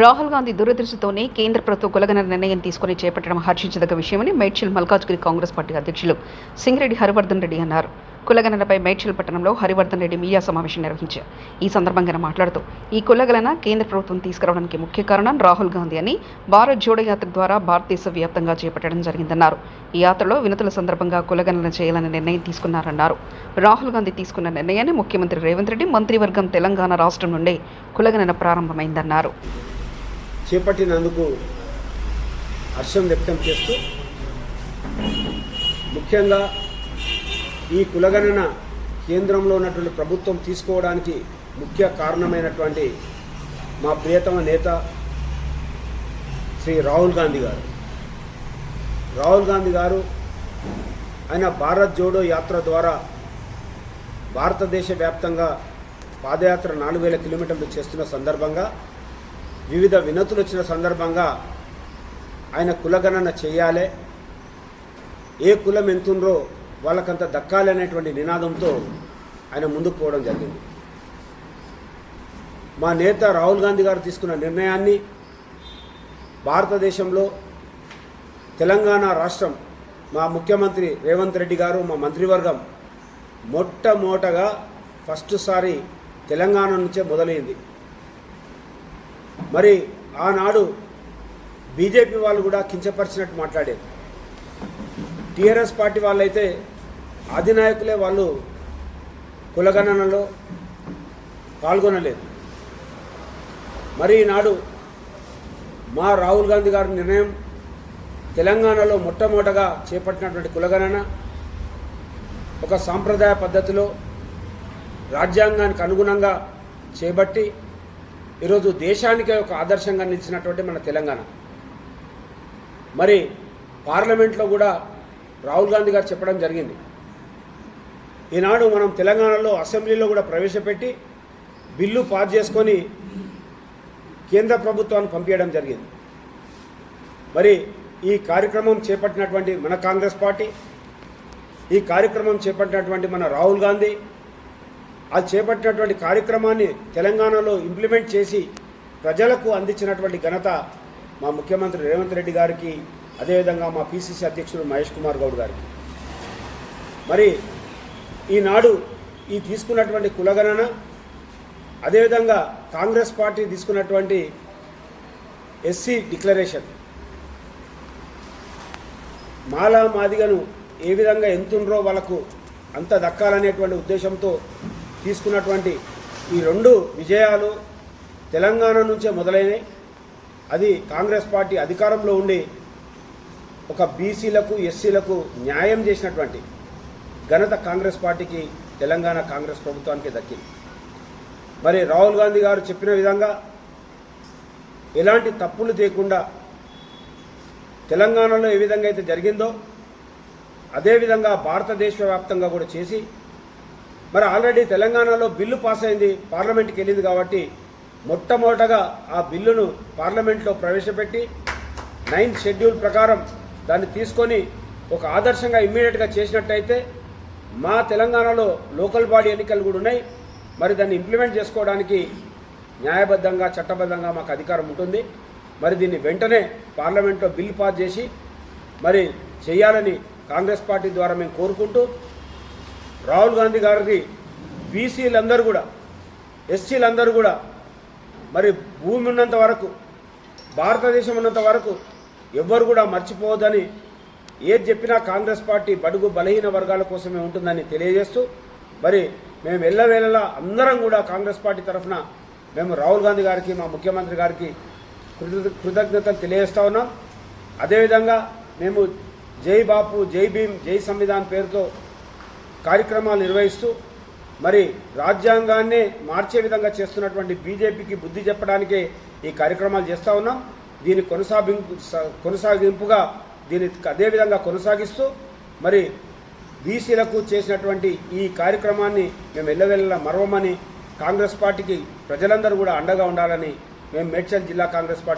రాహుల్ గాంధీ దురదృష్టితోనే కేంద్ర ప్రభుత్వం కులగన నిర్ణయం తీసుకుని చేపట్టడం హర్షించదగ్గ విషయమని మేడ్చల్ మల్కాజ్గిరి కాంగ్రెస్ పార్టీ అధ్యక్షులు సింగిరెడ్డి హరివర్ధన్ రెడ్డి అన్నారు. కులగణనపై మేడ్చల్ పట్టణంలో హరివర్ధన్ రెడ్డి మీడియా సమావేశం నిర్వహించారు. ఈ సందర్భంగా మాట్లాడుతూ ఈ కులగణన కేంద్ర ప్రభుత్వం తీసుకురావడానికి ముఖ్య కారణం రాహుల్ గాంధీ అని భారత్ జోడో యాత్ర ద్వారా భారతదేశ వ్యాప్తంగా చేపట్టడం జరిగిందన్నారు. ఈ యాత్రలో వినతుల సందర్భంగా కులగణన చేయాలని నిర్ణయం తీసుకున్నారన్నారు. రాహుల్ గాంధీ తీసుకున్న నిర్ణయాన్ని ముఖ్యమంత్రి రేవంత్ రెడ్డి మంత్రివర్గం తెలంగాణ రాష్ట్రం నుండే కులగణన ప్రారంభమైందన్నారు. చేపట్టినందుకు హర్షం వ్యక్తం చేస్తూ ముఖ్యంగా ఈ కులగణన కేంద్రంలో ఉన్నటువంటి ప్రభుత్వం తీసుకోవడానికి ముఖ్య కారణమైనటువంటి మా ప్రియతమ నేత శ్రీ రాహుల్ గాంధీ గారు. రాహుల్ గాంధీ గారు ఆయన భారత్ జోడో యాత్ర ద్వారా భారతదేశ వ్యాప్తంగా పాదయాత్ర నాలుగు వేల కిలోమీటర్లు చేస్తున్న సందర్భంగా వివిధ వినతులు వచ్చిన సందర్భంగా ఆయన కులగణన చేయాలి. ఏ కులం ఎంతుండ్రో వాళ్ళకంత దక్కాలి అనేటువంటి నినాదంతో ఆయన ముందుకు పోవడం జరిగింది. మా నేత రాహుల్ గాంధీ గారు తీసుకున్న నిర్ణయాన్ని భారతదేశంలో తెలంగాణ రాష్ట్రం మా ముఖ్యమంత్రి రేవంత్ రెడ్డి గారు మా మంత్రివర్గం మొట్టమొదటగా ఫస్ట్ సారి తెలంగాణ నుంచే మొదలైంది. మరి ఆనాడు బీజేపీ వాళ్ళు కూడా కించపరిచినట్టు మాట్లాడారు. టీఆర్ఎస్ పార్టీ వాళ్ళైతే అధినాయకులే వాళ్ళు కులగణనలో పాల్గొనలేదు. మరి ఈనాడు మా రాహుల్ గాంధీ గారి నిర్ణయం తెలంగాణలో మొట్టమొదటగా చేపట్టినటువంటి కులగణన ఒక సాంప్రదాయ పద్ధతిలో రాజ్యాంగానికి అనుగుణంగా చేపట్టి ఈరోజు దేశానికే ఒక ఆదర్శంగా నిలిచినటువంటి మన తెలంగాణ. మరి పార్లమెంట్లో కూడా రాహుల్ గాంధీ గారు చెప్పడం జరిగింది. ఈనాడు మనం తెలంగాణలో అసెంబ్లీలో కూడా ప్రవేశపెట్టి బిల్లు పాస్ చేసుకొని కేంద్ర ప్రభుత్వాన్ని పంపించడం జరిగింది. మరి ఈ కార్యక్రమం చేపట్టినటువంటి మన కాంగ్రెస్ పార్టీ ఈ కార్యక్రమం చేపట్టినటువంటి మన రాహుల్ గాంధీ అది చేపట్టినటువంటి కార్యక్రమాన్ని తెలంగాణలో ఇంప్లిమెంట్ చేసి ప్రజలకు అందించినటువంటి ఘనత మా ముఖ్యమంత్రి రేవంత్ రెడ్డి గారికి అదేవిధంగా మా పిసిసి అధ్యక్షుడు మహేష్ కుమార్ గౌడ్ గారికి. మరి ఈనాడు ఈ తీసుకున్నటువంటి కులగణన అదేవిధంగా కాంగ్రెస్ పార్టీ తీసుకున్నటువంటి ఎస్సీ డిక్లరేషన్. మాలా మాదిగను ఏ విధంగా ఎంతుండ్రో వాళ్ళకు అంత దక్కాలనేటువంటి ఉద్దేశంతో తీసుకున్నటువంటి ఈ రెండు విజయాలు తెలంగాణ నుంచే మొదలైనవి. అది కాంగ్రెస్ పార్టీ అధికారంలో ఉండి ఒక బీసీలకు ఎస్సీలకు న్యాయం చేసినటువంటి ఘనత కాంగ్రెస్ పార్టీకి తెలంగాణ కాంగ్రెస్ ప్రభుత్వానికి దక్కింది. మరి రాహుల్ గాంధీ గారు చెప్పిన విధంగా ఎలాంటి తప్పులు చేయకుండా తెలంగాణలో ఏ విధంగా అయితే జరిగిందో అదేవిధంగా భారతదేశ వ్యాప్తంగా కూడా చేసి మరి ఆల్రెడీ తెలంగాణలో బిల్లు పాస్ అయింది పార్లమెంట్కి వెళ్ళింది కాబట్టి మొట్టమొదటగా ఆ బిల్లును పార్లమెంట్లో ప్రవేశపెట్టి నైన్త్ షెడ్యూల్ ప్రకారం దాన్ని తీసుకొని ఒక ఆదర్శంగా ఇమ్మీడియట్గా చేసినట్టయితే మా తెలంగాణలో లోకల్ బాడీ ఎన్నికలు కూడా ఉన్నాయి. మరి దాన్ని ఇంప్లిమెంట్ చేసుకోవడానికి న్యాయబద్ధంగా చట్టబద్ధంగా మాకు అధికారం ఉంటుంది. మరి దీన్ని వెంటనే పార్లమెంట్లో బిల్ పాస్ చేసి మరి చేయాలని కాంగ్రెస్ పార్టీ ద్వారా మేము కోరుకుంటూ రాహుల్ గాంధీ గారికి బీసీలందరూ కూడా ఎస్సీలందరూ కూడా మరి భూమి ఉన్నంత వరకు భారతదేశం ఉన్నంత వరకు ఎవ్వరు కూడా మర్చిపోవద్దని ఏది చెప్పినా కాంగ్రెస్ పార్టీ బడుగు బలహీన వర్గాల కోసమే ఉంటుందని తెలియజేస్తూ మరి మేము ఎల్లవేళలా అందరం కూడా కాంగ్రెస్ పార్టీ తరఫున మేము రాహుల్ గాంధీ గారికి మా ముఖ్యమంత్రి గారికి కృత కృతజ్ఞతలు తెలియజేస్తా ఉన్నాం. అదేవిధంగా మేము జై బాపు జై భీమ్ జై సంవిధాన్ పేరుతో కార్యక్రమాలు నిర్వహిస్తూ మరి రాజ్యాంగాన్నే మార్చే విధంగా చేస్తున్నటువంటి బీజేపీకి బుద్ధి చెప్పడానికే ఈ కార్యక్రమాలు చేస్తూ ఉన్నాం. దీని కొనసాగింపు కొనసాగింపుగా దీన్ని అదేవిధంగా కొనసాగిస్తూ మరి బీసీలకు చేసినటువంటి ఈ కార్యక్రమాన్ని మేము ఎల్లవెల్ల మరవమని కాంగ్రెస్ పార్టీకి ప్రజలందరూ కూడా అండగా ఉండాలని మేము మేడ్చల్ జిల్లా కాంగ్రెస్ పార్టీ